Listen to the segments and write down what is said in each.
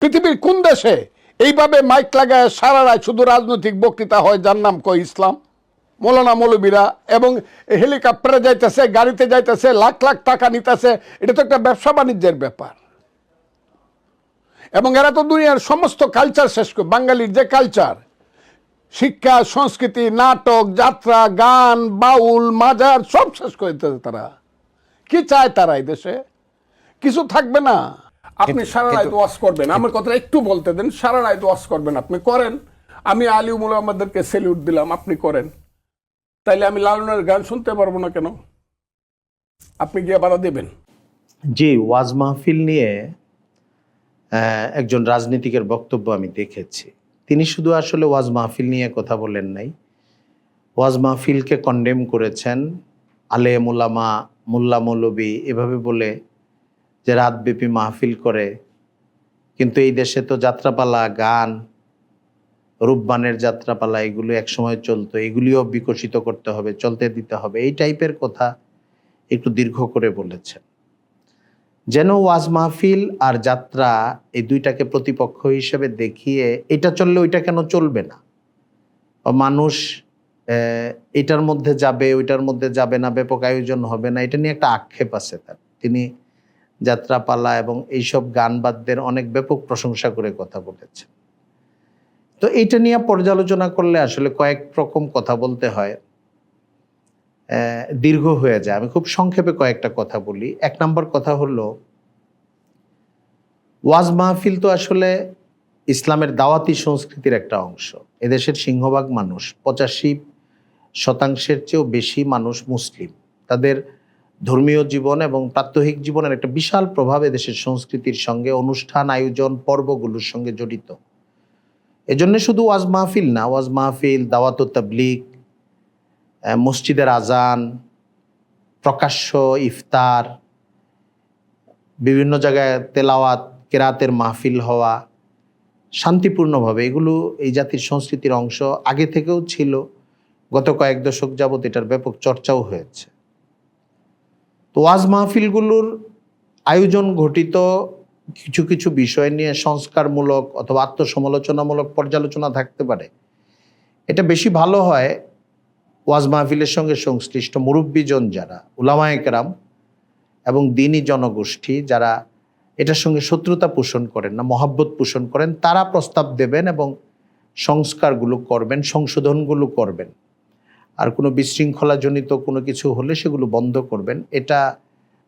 পৃথিবীর কোন দেশে এইভাবে মাইক লাগায় সারা রায় শুধু রাজনৈতিক বক্তৃতা হয়? যার নাম কয় ইসলাম। মৌলানা মৌলবীরা এবং হেলিকপ্টারে যাইতেছে, গাড়িতে যাইতেছে, লাখ লাখ টাকা নিতেছে। এটা তো একটা ব্যবসা বাণিজ্যের ব্যাপার। এবং এরা তো দুনিয়ার সমস্ত কালচার শেষ করে বাঙালির যে কালচার শিক্ষা, সংস্কৃতি, নাটক, যাত্রা, গান, বাউল, মাজার, সব শেষ করে তারা। কি চায় তারা এই দেশে? কিছু থাকবে না। আপনি সারা রাত ওয়াশ করবেন। আমার কথা একটু বলতে দেন সারা রাত ওয়াশ করবেন আপনি। করেন। আমি আলিউমুল আমাদেরকে সেলিউট দিলাম আপনি করেন। তাইলে আমি লালনের গান শুনতে পারব না কেন? আপনি গিয়ে বাধা দেবেন। জি ওয়াজ মাহফিল নিয়ে একজন রাজনীতিকের বক্তব্য আমি দেখেছি। তিনি শুধু আসলে ওয়াজ মাহফিল নিয়ে কথা বলেন নাই। ওয়াজ মাহফিলকে কন্ডেম করেছেন। আলে মুলামা মোল্লা মৌলবী এভাবে বলে যে রাতব্যাপী মাহফিল করে। কিন্তু এই দেশে তো যাত্রাপালা, গান রূপবানের যাত্রাপালা, এগুলো একসময় চলতো। এগুলিও বিকশিত করতে হবে, চলতে দিতে হবে। এই টাইপের কথা একটু দীর্ঘ করে বলেছেন। যেন ওয়াজ মাহফিল আর যাত্রা এই দুইটাকে প্রতিপক্ষ হিসেবে দেখিয়ে এটা চললে ওইটা কেন চলবে না? মানুষ এটার মধ্যে যাবে, ওইটার মধ্যে যাবে না, ব্যাপক আয়োজন হবে না, এটা নিয়ে একটা আক্ষেপ আছে তার। তিনি যাত্রাপালা এবং এইসব গান বাদ্যের অনেক ব্যাপক প্রশংসা করে কথা বলেছে। তো এইটা নিয়ে পর্যালোচনা করলে আসলে কয়েক রকম কথা বলতে হয়। দীর্ঘ হয়ে যায়। আমি খুব সংক্ষেপে কয়েকটা কথা বলি। এক নম্বর কথা হলো, ওয়াজ মাহফিল তো আসলে ইসলামের দাওয়াতি সংস্কৃতির একটা অংশ। এদেশের সিংহভাগ মানুষ পঁচাশি শতাংশের চেয়েও বেশি মানুষ মুসলিম। তাদের ধর্মীয় জীবন এবং প্রাত্যহিক জীবনের একটা বিশাল প্রভাব দেশের সংস্কৃতির সঙ্গে, অনুষ্ঠান, আয়োজন, পর্বগুলোর সঙ্গে জড়িত। এজন্য শুধু ওয়াজ মাহফিল না, ওয়াজ মাহফিল, দাওয়াত ও তাবলিগ মসজিদের আজান, প্রকাশ্য ইফতার, বিভিন্ন জায়গায় তেলাওয়াত, কেরাতের মাহফিল হওয়া, শান্তিপূর্ণভাবে এগুলো এই জাতির সংস্কৃতির অংশ আগে থেকেও ছিল। গত কয়েক দশক যাবৎ এটার ব্যাপক চর্চাও হয়েছে। তো ওয়াজ মাহফিলগুলোর আয়োজন ঘটিত কিছু কিছু বিষয় নিয়ে সংস্কারমূলক অথবা আত্মসমালোচনামূলক পর্যালোচনা থাকতে পারে। এটা বেশি ভালো হয় ওয়াজ মাহফিলের সঙ্গে সংশ্লিষ্ট মুরব্বীজন যারা, উলামায়ে কেরাম এবং দিনী জনগোষ্ঠী যারা এটার সঙ্গে শত্রুতা পোষণ করেন না, মহাব্বত পোষণ করেন, তারা প্রস্তাব দেবেন এবং সংস্কারগুলো করবেন, সংশোধনগুলো করবেন। আর কোনো বিশৃঙ্খলাজনিত কোনো কিছু হলে সেগুলো বন্ধ করবেন, এটা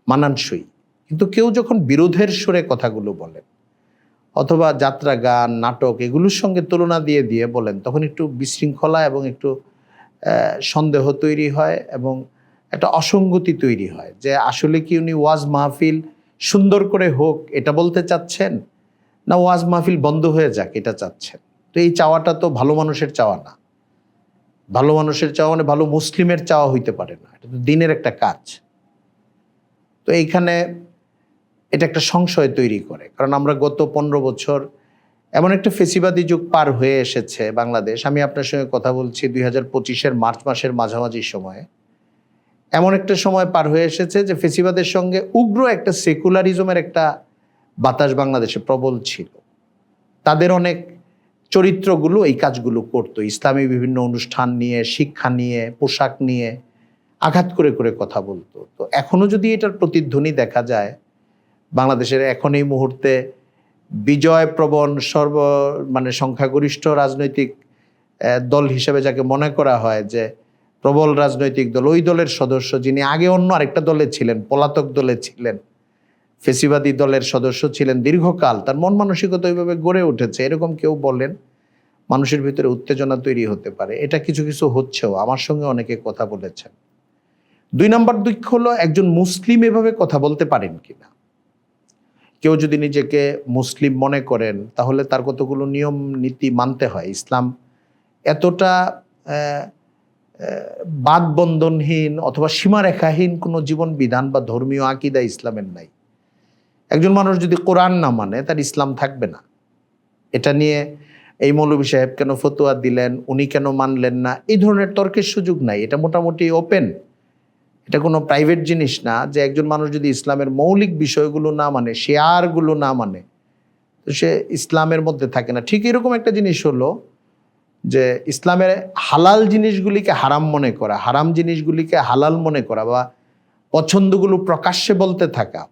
মানানসই। কিন্তু কেউ যখন বিরোধের সুরে কথাগুলো বলেন অথবা যাত্রা, গান, নাটক এগুলোর সঙ্গে তুলনা দিয়ে দিয়ে বলেন, তখন একটু বিশৃঙ্খলা এবং একটু সন্দেহ তৈরি হয় এবং একটা অসঙ্গতি তৈরি হয় যে আসলে কি উনি ওয়াজ মাহফিল সুন্দর করে হোক, এটা বলতে চাচ্ছেন? না ওয়াজ মাহফিল বন্ধ হয়ে যাক, এটা চাচ্ছেন? তো এই চাওয়াটা তো ভালো মানুষের চাওয়া না। ভালো মানুষের চাওয়া মানে ভালো মুসলিমের চাওয়া হইতে পারে না। এটা তো দিনের একটা কাজ। তো এইখানে এটা একটা সংশয় তৈরি করে। কারণ আমরা গত পনেরো বছর এমন একটা ফেসিবাদী যুগ পার হয়ে এসেছে বাংলাদেশ। আমি আপনার সঙ্গে কথা বলছি দুই হাজার পঁচিশের মার্চ মাসের মাঝামাঝি সময়ে। এমন একটা সময় পার হয়ে এসেছে যে ফেসিবাদের সঙ্গে উগ্র একটা সেকুলারিজমের একটা বাতাস বাংলাদেশে প্রবল ছিল। তাদের অনেক চরিত্রগুলো এই কাজগুলো করতো। ইসলামী বিভিন্ন অনুষ্ঠান নিয়ে, শিক্ষা নিয়ে, পোশাক নিয়ে আঘাত করে করে কথা বলতো। তো এখনও যদি এটার প্রতিধ্বনি দেখা যায়, বাংলাদেশের এখন এই মুহূর্তে বিজয় প্রবণ সর্ব মানে সংখ্যাগরিষ্ঠ রাজনৈতিক দল হিসেবে যাকে মনে করা হয় যে প্রবল রাজনৈতিক দল, ওই দলের সদস্য যিনি আগে অন্য আরেকটা দলে ছিলেন, পলাতক দলে ছিলেন ফেসিবাদী দলের সদস্য ছিলেন দীর্ঘকাল। তার মন মানসিকতা ওইভাবে গড়ে উঠেছে। এরকম কেউ বলেন মানুষের ভিতরে উত্তেজনা তৈরি হতে পারে। এটা কিছু কিছু হচ্ছেও। আমার সঙ্গে অনেকে কথা বলেছেন। দুই নম্বর দুঃখ হলো একজন মুসলিম এভাবে কথা বলতে পারেন কিনা? কেউ যদি নিজেকে মুসলিম মনে করেন তাহলে তার কতগুলো নিয়ম নীতি মানতে হয়? ইসলাম এতটা আহ, বাদ বন্ধনহীন অথবা সীমারেখাহীন কোনো জীবন বিধান বা ধর্মীয় আকিদা ইসলামের নাই। একজন মানুষ যদি কোরআন না মানে তার ইসলাম থাকবে না। এটা নিয়ে এই মৌলভী সাহেব কেন ফতোয়া দিলেন, উনি কেন মানলেন না, এই ধরনের তর্কের সুযোগ নাই। এটা মোটামুটি ওপেন এটা কোনো প্রাইভেট জিনিস না যে একজন মানুষ যদি ইসলামের মৌলিক বিষয়গুলো না মানে শেয়ারগুলো না মানে তো সে ইসলামের মধ্যে থাকে না। ঠিক এরকম একটা জিনিস হলো যে ইসলামের হালাল জিনিসগুলিকে হারাম মনে করা, হারাম জিনিসগুলিকে হালাল মনে করা বা পছন্দগুলো প্রকাশ্যে বলতে থাকা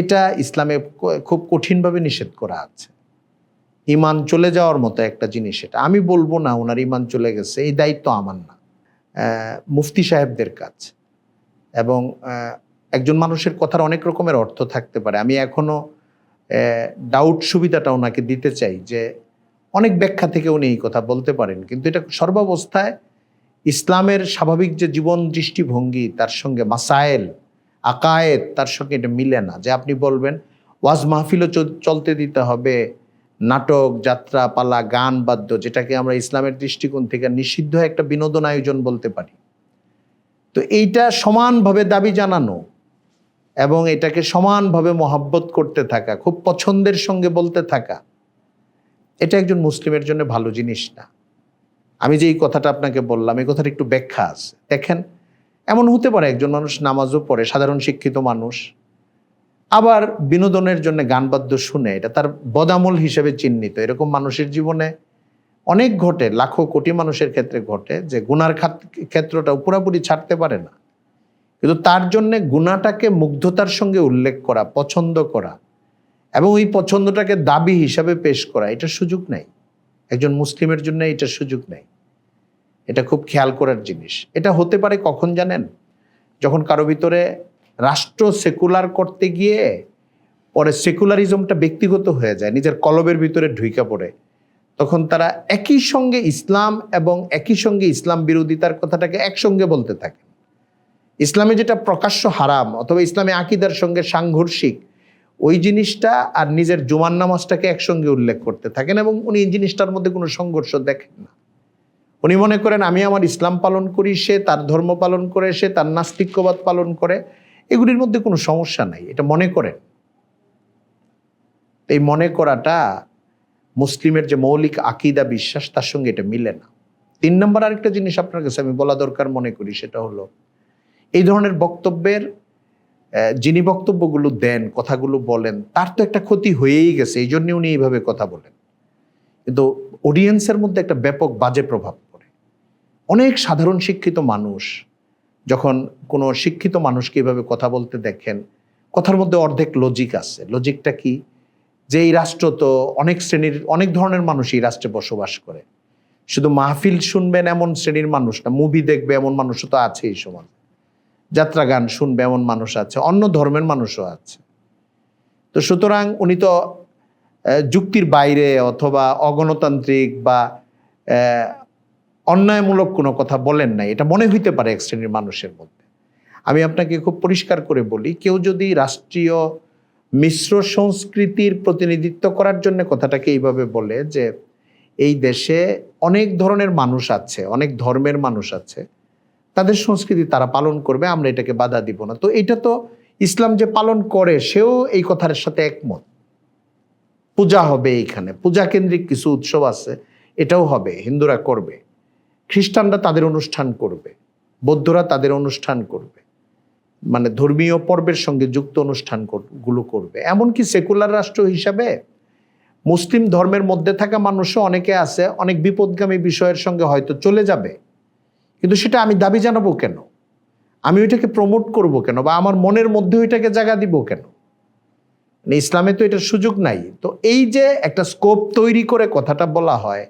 এটা ইসলামে খুব কঠিনভাবে নিষেধ করা আছে। ইমান চলে যাওয়ার মতো একটা জিনিস এটা। আমি বলব না ওনার ইমান চলে গেছে, এই দায়িত্ব আমার না। মুফতি সাহেবদের কাজ। এবং একজন মানুষের কথার অনেক রকমের অর্থ থাকতে পারে। আমি এখনও ডাউট সুবিধাটা ওনাকে দিতে চাই যে, অনেক ব্যাখ্যা থেকে উনি এই কথা বলতে পারেন। কিন্তু এটা সর্বাবস্থায় ইসলামের স্বাভাবিক যে জীবন দৃষ্টিভঙ্গি, তার সঙ্গে মাসায়েল আকায়েত তার সঙ্গে এটা মিলে না, যে আপনি বলবেন, ওয়াজ মাহফিলও চল- চলতে দিতে হবে, নাটক, যাত্রা, পালা, গান, বাদ্য, যেটাকে আমরা ইসলামের দৃষ্টিকোণ থেকে নিষিদ্ধ একটা বিনোদন আয়োজন বলতে পারি। তো এইটা সমানভাবে দাবি জানানো এবং এটাকে সমানভাবে মহাব্বত করতে থাকা, খুব পছন্দের সঙ্গে বলতে থাকা, এটা একজন মুসলিমের জন্য ভালো জিনিস না। আমি যে এই কথাটা আপনাকে বললাম, এই কথাটা একটু ব্যাখ্যা আছে। দেখেন এমন হতে পারে একজন মানুষ নামাজও পড়ে, সাধারণ শিক্ষিত মানুষ, আবার বিনোদনের জন্য গান বাদ্য শুনে, এটা তার বদামল হিসেবে চিহ্নিত। এরকম মানুষের জীবনে অনেক ঘটে, লাখো কোটি মানুষের ক্ষেত্রে ঘটে, যে গুনার ক্ষেত্রটা পুরোপুরি ছাড়তে পারে না। কিন্তু তার জন্যে গুণাটাকে মুগ্ধতার সঙ্গে উল্লেখ করা, পছন্দ করা, এবং ওই পছন্দটাকে দাবি হিসাবে পেশ করা, এটা সুযোগ নেই। একজন মুসলিমের জন্য এটার সুযোগ নেই। এটা খুব খেয়াল করার জিনিস। এটা হতে পারে কখন জানেন? যখন কারও ভিতরে রাষ্ট্র সেকুলার করতে গিয়ে পরে সেকুলারিজমটা ব্যক্তিগত হয়ে যায়, নিজের কলবের ভিতরে ঢুইকা পড়ে, তখন তারা একই সঙ্গে ইসলাম এবং একই সঙ্গে ইসলাম বিরোধিতার কথাটাকে একসঙ্গে বলতে থাকে। ইসলামে যেটা প্রকাশ্য হারাম অথবা ইসলামে আকিদার সঙ্গে সাংঘর্ষিক, ওই জিনিসটা আর নিজের জুমান নামাজটাকে একসঙ্গে উল্লেখ করতে থাকেন এবং উনি এই জিনিসটার মধ্যে কোনো সংঘর্ষ দেখেন না। উনি মনে করেন, আমি আমার ইসলাম পালন করি, সে তার ধর্ম পালন করে, সে তার নাস্তিক্যবাদ পালন করে। এগুলির মধ্যে কোনো সমস্যা নাই, এটা মনে করেন। এই মনে করাটা মুসলিমের যে মৌলিক আকিদা, বিশ্বাস, তার সঙ্গে এটা মিলে না। তিন নম্বর আরেকটা জিনিস আপনার কাছে আমি বলা দরকার মনে করি, সেটা হলো এই ধরনের বক্তব্যের যিনি বক্তব্যগুলো দেন, কথাগুলো বলেন, তার তো একটা ক্ষতি হয়েই গেছে, এই জন্য উনি এইভাবে কথা বলেন। কিন্তু অডিয়েন্সের মধ্যে একটা ব্যাপক বাজে প্রভাব অনেক সাধারণ শিক্ষিত মানুষ যখন কোনো শিক্ষিত মানুষকে এইভাবে কথা বলতে দেখেন, কথার মধ্যে অর্ধেক লজিক আছে। লজিকটা কি? যে এই রাষ্ট্র তো অনেক শ্রেণির, অনেক ধরনের মানুষ এই রাষ্ট্রে বসবাস করে। শুধু মাহফিল শুনবেন এমন শ্রেণির মানুষ না মুভি দেখবে এমন মানুষও তো আছে এই সমাজ। যাত্রা গান শুনবে এমন মানুষ আছে, অন্য ধর্মের মানুষও আছে। তো সুতরাং উনি তো যুক্তির বাইরে অথবা অগণতান্ত্রিক বা অন্যায়মূলক কোনো কথা বলেন নাই। এটা মনে হইতে পারে এক শ্রেণির মানুষের মধ্যে। আমি আপনাকে খুব পরিষ্কার করে বলি, কেউ যদি রাষ্ট্রীয় মিশ্র সংস্কৃতির প্রতিনিধিত্ব করার জন্য কথাটাকে এইভাবে বলে যে, এই দেশে অনেক ধরনের মানুষ আছে, অনেক ধর্মের মানুষ আছে, তাদের সংস্কৃতি তারা পালন করবে, আমরা এটাকে বাধা দিব না। তো এটা তো ইসলাম যে পালন করে, সেও এই কথার সাথে একমত। পূজা হবে এইখানে, পূজা কেন্দ্রিক কিছু উৎসব আছে, এটাও হবে, হিন্দুরা করবে। খ্রিস্টানরা তাদের অনুষ্ঠান করবে, বৌদ্ধরা তাদের অনুষ্ঠান করবে মানে ধর্মীয় পর্বের সঙ্গে যুক্ত অনুষ্ঠান কর- গুলো করবে। এমনকি সেকুলার রাষ্ট্র হিসাবে মুসলিম ধর্মের মধ্যে থাকা মানুষও অনেকে আছে, অনেক বিপদগামী বিষয়ের সঙ্গে হয়তো চলে যাবে। কিন্তু সেটা আমি দাবি জানাব কেন? আমি ওইটাকে প্রমোট করব কেন? বা আমার মনের মধ্যে ওইটাকে জায়গা দিব কেন? মানে ইসলামে তো এটার সুযোগ নাই। তো এই যে একটা স্কোপ তৈরি করে কথাটা বলা হয়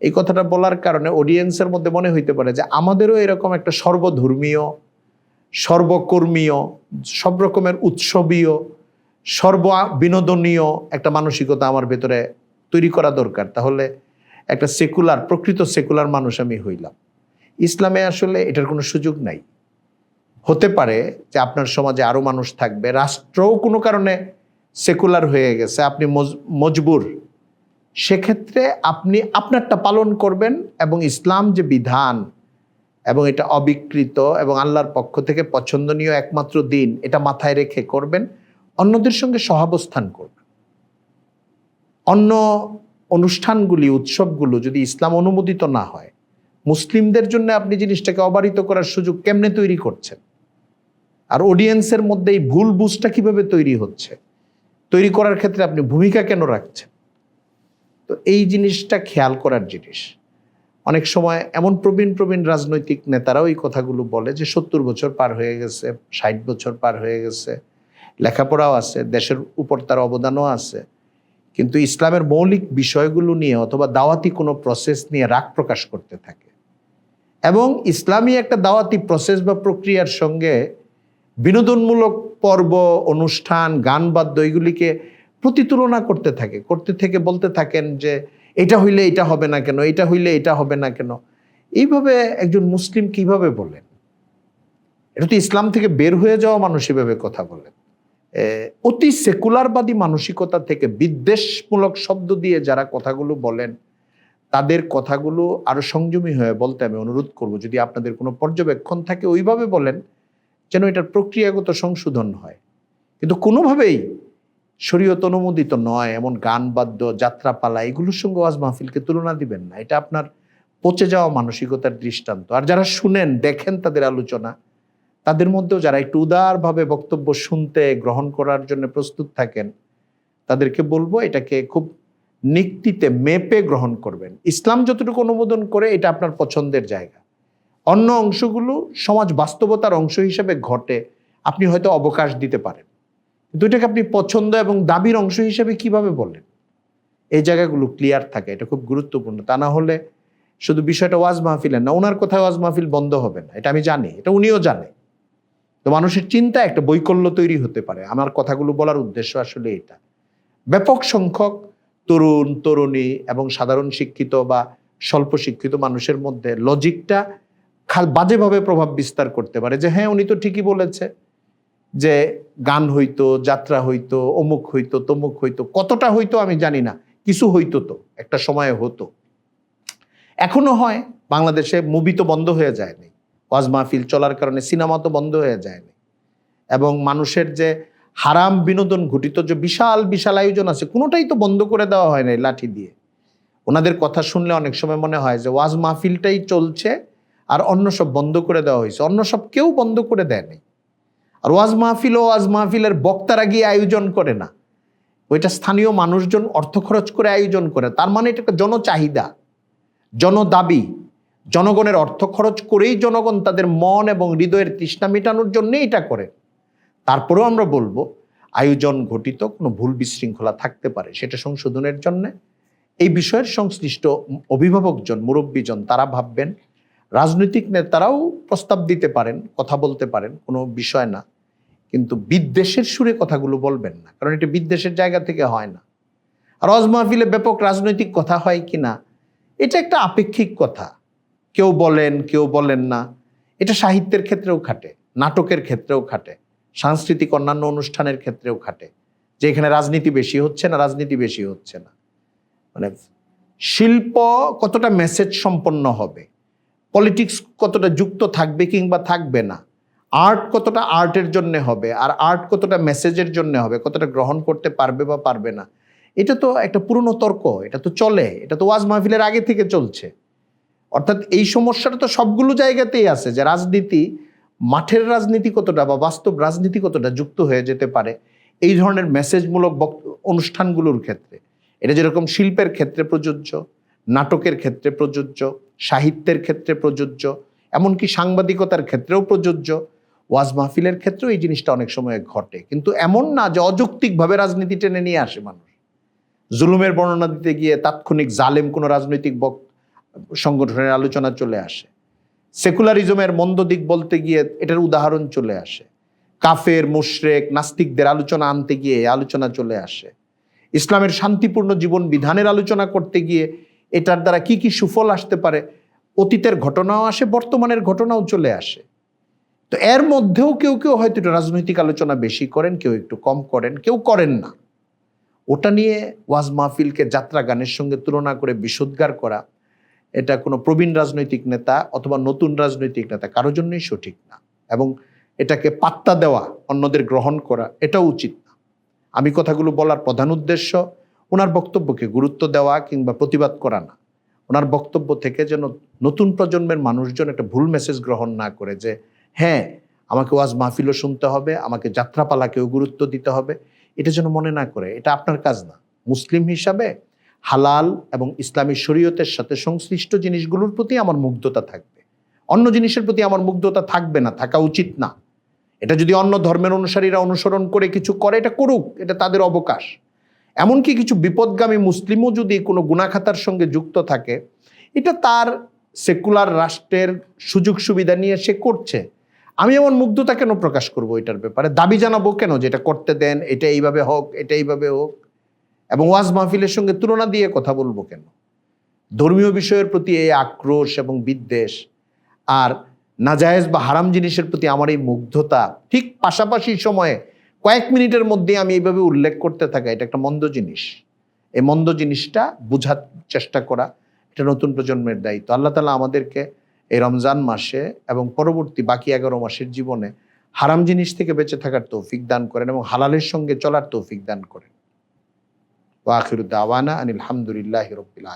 এই কথাটা বলার কারণে অডিয়েন্সের মধ্যে মনে হইতে পারে যে আমাদেরও এরকম একটা সর্বধর্মীয়, সর্বকর্মীয়, সব রকমের উৎসবীয়, সর্ব বিনোদনীয় একটা মানসিকতা আমার ভেতরে তৈরি করা দরকার। তাহলে একটা সেকুলার প্রকৃত সেকুলার মানুষ আমি হইলাম। ইসলামে আসলে এটার কোনো সুযোগ নাই। হতে পারে যে আপনার সমাজে আরও মানুষ থাকবে, রাষ্ট্রও কোনো কারণে সেকুলার হয়ে গেছে। আপনি মজ- মজবুর সেক্ষেত্রে আপনি আপনারটা পালন করবেন এবং ইসলাম যে বিধান এবং এটা অবিকৃত এবং আল্লাহর পক্ষ থেকে পছন্দনীয় একমাত্র দিন, এটা মাথায় রেখে করবেন। অন্যদের সঙ্গে সহাবস্থান করবেন। অন্য অনুষ্ঠানগুলি, উৎসবগুলো যদি ইসলাম অনুমোদিত না হয়, মুসলিমদের জন্য আপনি জিনিসটাকে অবারিত করার সুযোগ কেমনে তৈরি করছেন? আর অডিয়েন্সের মধ্যে এই ভুল বুঝটা কীভাবে তৈরি হচ্ছে? তৈরি করার ক্ষেত্রে আপনি ভূমিকা কেন রাখছেন? তো এই জিনিসটা খেয়াল করার জিনিস। অনেক সময় এমন প্রবীণ প্রবীণ রাজনৈতিক নেতারাও এই কথাগুলো বলে যে সত্তর বছর পার হয়ে গেছে, ষাট বছর পার হয়ে গেছে, লেখাপড়াও আছে, দেশের উপর তার অবদানও আছে। কিন্তু ইসলামের মৌলিক বিষয়গুলো নিয়ে অথবা দাওয়াতি কোনো প্রসেস নিয়ে রাগ প্রকাশ করতে থাকে। এবং ইসলামী একটা দাওয়াতি প্রসেস বা প্রক্রিয়ার সঙ্গে বিনোদনমূলক পর্ব, অনুষ্ঠান, গান বাদ্য, এগুলিকে প্রতিতুলনা করতে থাকে, করতে থেকে বলতে থাকেন যে এটা হইলে এটা হবে না কেন, এটা হইলে এটা হবে না কেন। এইভাবে একজন মুসলিম কীভাবে বলেন? এটা তো ইসলাম থেকে বের হয়ে যাওয়া মানুষ এভাবে কথা বলেন। অতি সেকুলারবাদী মানসিকতা থেকে বিদ্বেষমূলক শব্দ দিয়ে যারা কথাগুলো বলেন, তাদের কথাগুলো আরও সংযমী হয়ে বলতে আমি অনুরোধ করব, যদি আপনাদের কোনো পর্যবেক্ষণ থাকে ওইভাবে বলেন, যেন এটার প্রক্রিয়াগত সংশোধন হয়। কিন্তু কোনোভাবেই শরীয়ত অনুমোদিত নয়, এমন গান, বাদ্য, যাত্রাপালা, এগুলোর সঙ্গে ওয়াজ মাহফিলকে তুলনা দিবেন না। এটা আপনার পচে যাওয়া মানসিকতার দৃষ্টান্ত। আর যারা শুনেন, দেখেন তাদের আলোচনা, তাদের মধ্যেও যারা একটু উদারভাবে বক্তব্য শুনতে, গ্রহণ করার জন্য প্রস্তুত থাকেন, তাদেরকে বলব এটাকে খুব নিক্তিতে মেপে গ্রহণ করবেন। ইসলাম যতটুকু অনুমোদন করে, এটা আপনার পছন্দের জায়গা। অন্য অংশগুলো সমাজ বাস্তবতার অংশ হিসেবে ঘটে, আপনি হয়তো অবকাশ দিতে পারেন। এটাকে আপনি পছন্দ এবং দাবির অংশ হিসেবে কীভাবে বলেন এই জায়গাগুলো ক্লিয়ার থাকে, এটা খুব গুরুত্বপূর্ণ। তা না হলে শুধু বিষয়টা ওয়াজ মাহফিলের না, ওনার কোথায় ওয়াজ মাহফিল বন্ধ হবে না, এটা আমি জানি, এটা উনিও জানে। তো মানুষের চিন্তা একটা বৈকল্য তৈরি হতে পারে। আমার কথাগুলো বলার উদ্দেশ্য আসলে এটা। ব্যাপক সংখ্যক তরুণ, তরুণী এবং সাধারণ শিক্ষিত বা স্বল্প শিক্ষিত মানুষের মধ্যে লজিকটা খাল, বাজেভাবে প্রভাব বিস্তার করতে পারে যে হ্যাঁ উনি তো ঠিকই বলেছে। যে গান হইতো, যাত্রা হইতো, অমুক হইতো, তমুক হইতো, কতটা হইতো আমি জানি না। কিছু হইতো তো, একটা সময়ে হতো। এখনও হয়, বাংলাদেশে মুভি তো বন্ধ হয়ে যায়নি। ওয়াজ মাহফিল চলার কারণে সিনেমা তো বন্ধ হয়ে যায়নি। এবং মানুষের যে হারাম বিনোদন ঘটিত যে বিশাল বিশাল আয়োজন আছে, কোনোটাই তো বন্ধ করে দেওয়া হয় নাই লাঠি দিয়ে। ওনাদের কথা শুনলে অনেক সময় মনে হয় যে ওয়াজ মাহফিলটাই চলছে আর অন্য সব বন্ধ করে দেওয়া হয়েছে। অন্য সব কেউ বন্ধ করে দেয়নি। আর ওয়াজ মাহফিল ও ওয়াজ মাহফিলের বক্তারা গিয়ে আয়োজন করে না। ওইটা স্থানীয় মানুষজন অর্থ খরচ করে আয়োজন করে। তার মানে এটা একটা জনচাহিদা, জনদাবি। জনগণের অর্থ খরচ করেই জনগণ তাদের মন এবং হৃদয়ের তৃষ্ণা মেটানোর জন্যই এটা করে। তারপরেও আমরা বলব, আয়োজন ঘটিত, কোনো ভুল বিশৃঙ্খলা থাকতে পারে, সেটা সংশোধনের জন্য। এই বিষয়ের সংশ্লিষ্ট অভিভাবকজন, মুরব্বীজন, তারা ভাববেন রাজনৈতিক নেতারাও প্রস্তাব দিতে পারেন, কথা বলতে পারেন, কোনো বিষয় না। কিন্তু বিদ্বেষের সুরে কথাগুলো বলবেন না, কারণ এটা বিদ্বেষের জায়গা থেকে হয় না। আর অজ মাহফিলে ব্যাপক রাজনৈতিক কথা হয় কি না, এটা একটা আপেক্ষিক কথা। কেউ বলেন কেউ বলেন না। এটা সাহিত্যের ক্ষেত্রেও খাটে, নাটকের ক্ষেত্রেও খাটে, সাংস্কৃতিক অন্যান্য অনুষ্ঠানের ক্ষেত্রেও খাটে। যে এখানে রাজনীতি বেশি হচ্ছে না, রাজনীতি বেশি হচ্ছে না। মানে শিল্প কতটা মেসেজ সম্পন্ন হবে? পলিটিক্স কতটা যুক্ত থাকবে কিংবা থাকবে না? আর্ট কতটা আর্টের জন্য হবে? আর আর্ট কতটা মেসেজের জন্য হবে? কতটা গ্রহণ করতে পারবে বা পারবে না? এটা তো একটা পুরনো তর্ক, এটা তো চলে, এটা তো ওয়াজ মাহফিলের আগে থেকে চলছে। অর্থাৎ এই সমস্যাটা তো সবগুলো জায়গাতেই আছে যে রাজনীতি, মাঠের রাজনীতি কতটা বা বাস্তব রাজনীতি কতটা যুক্ত হয়ে যেতে পারে, এই ধরনের মেসেজমূলক অনুষ্ঠানগুলোর ক্ষেত্রে। এটা যেরকম শিল্পের ক্ষেত্রে প্রযোজ্য, নাটকের ক্ষেত্রে প্রযোজ্য সাহিত্যের ক্ষেত্রে প্রযোজ্য, এমনকি সাংবাদিকতার ক্ষেত্রেও প্রযোজ্য। ওয়াজ মাহফিলের ক্ষেত্রেও এই জিনিসটা অনেক সময় ঘটে। কিন্তু এমন না যে অযৌক্তিকভাবে রাজনীতি টেনে নিয়ে আসে মানুষ। জুলুমের বর্ণনা দিতে গিয়ে তাৎক্ষণিক জালেম কোনো রাজনৈতিক বক, সংগঠনের আলোচনা চলে আসে। সেকুলারিজমের মন্দ দিক বলতে গিয়ে এটার উদাহরণ চলে আসে। কাফের, মুশরেক, নাস্তিকদের আলোচনা আনতে গিয়ে আলোচনা চলে আসে। ইসলামের শান্তিপূর্ণ জীবন বিধানের আলোচনা করতে গিয়ে এটার দ্বারা কি কি সুফল আসতে পারে? অতীতের ঘটনাও আসে, বর্তমানের ঘটনাও চলে আসে। তো এর মধ্যেও কেউ কেউ হয়তো একটু রাজনৈতিক আলোচনা বেশি করেন, কেউ একটু কম করেন, কেউ করেন না। ওটা নিয়ে ওয়াজ মাহফিলকে যাত্রা গানের সঙ্গে তুলনা করে বিশুদ্গার করা, এটা কোনো প্রবীণ রাজনৈতিক নেতা অথবা নতুন রাজনৈতিক নেতা কারোর জন্যই সঠিক না। এবং এটাকে পাত্তা দেওয়া, অন্যদের গ্রহণ করা, এটাও উচিত না। আমি কথাগুলো বলার প্রধান উদ্দেশ্য ওনার বক্তব্যকে গুরুত্ব দেওয়া কিংবা প্রতিবাদ করা না। ওনার বক্তব্য থেকে যেন নতুন প্রজন্মের মানুষজন একটা ভুল মেসেজ গ্রহণ না করে যে হ্যাঁ আমাকে ওয়াজ মাহফিলও শুনতে হবে, আমাকে যাত্রাপালাকেও গুরুত্ব দিতে হবে। এটা যেন মনে না করে। এটা আপনার কাজ না। মুসলিম হিসাবে হালাল এবং ইসলামী শরীয়তের সাথে সংশ্লিষ্ট জিনিসগুলোর প্রতি আমার মুগ্ধতা থাকবে। অন্য জিনিসের প্রতি আমার মুগ্ধতা থাকবে না, থাকা উচিত না। এটা যদি অন্য ধর্মের অনুসারীরা অনুসরণ করে কিছু করে, এটা করুক, এটা তাদের অবকাশ। এমনকি কিছু বিপদগামী মুসলিমও যদি কোনো গুণাখাতার সঙ্গে যুক্ত থাকে, এটা তার সেকুলার রাষ্ট্রের সুযোগ সুবিধা নিয়ে সে করছে। আমি এমন মুগ্ধতা কেন প্রকাশ করব এটার ব্যাপারে? দাবি জানাব কেন যে এটা করতে দেন, এটা এইভাবে হোক, এটা এইভাবে হোক? এবং ওয়াজ মাহফিলের সঙ্গে তুলনা দিয়ে কথা বলব কেন? ধর্মীয় বিষয়ের প্রতি এই আক্রোশ এবং বিদ্বেষ আর নাজায়েজ বা হারাম জিনিসের প্রতি আমার এই মুগ্ধতা ঠিক পাশাপাশি সময়ে কয়েক মিনিটের মধ্যে আমি এইভাবে উল্লেখ করতে থাকা, এটা একটা মন্দ জিনিস। এই মন্দ জিনিসটা বোঝার চেষ্টা করা, এটা নতুন প্রজন্মের দায়িত্ব। আল্লাহ তালা আমাদেরকে এই রমজান মাসে এবং পরবর্তী বাকি এগারো মাসের জীবনে হারাম জিনিস থেকে বেঁচে থাকার তৌফিক দান করেন এবং হালালের সঙ্গে চলার তৌফিক দান করেন। ওয়াখির দাওয়ানা আনিল হামদুলিল্লাহ রবিল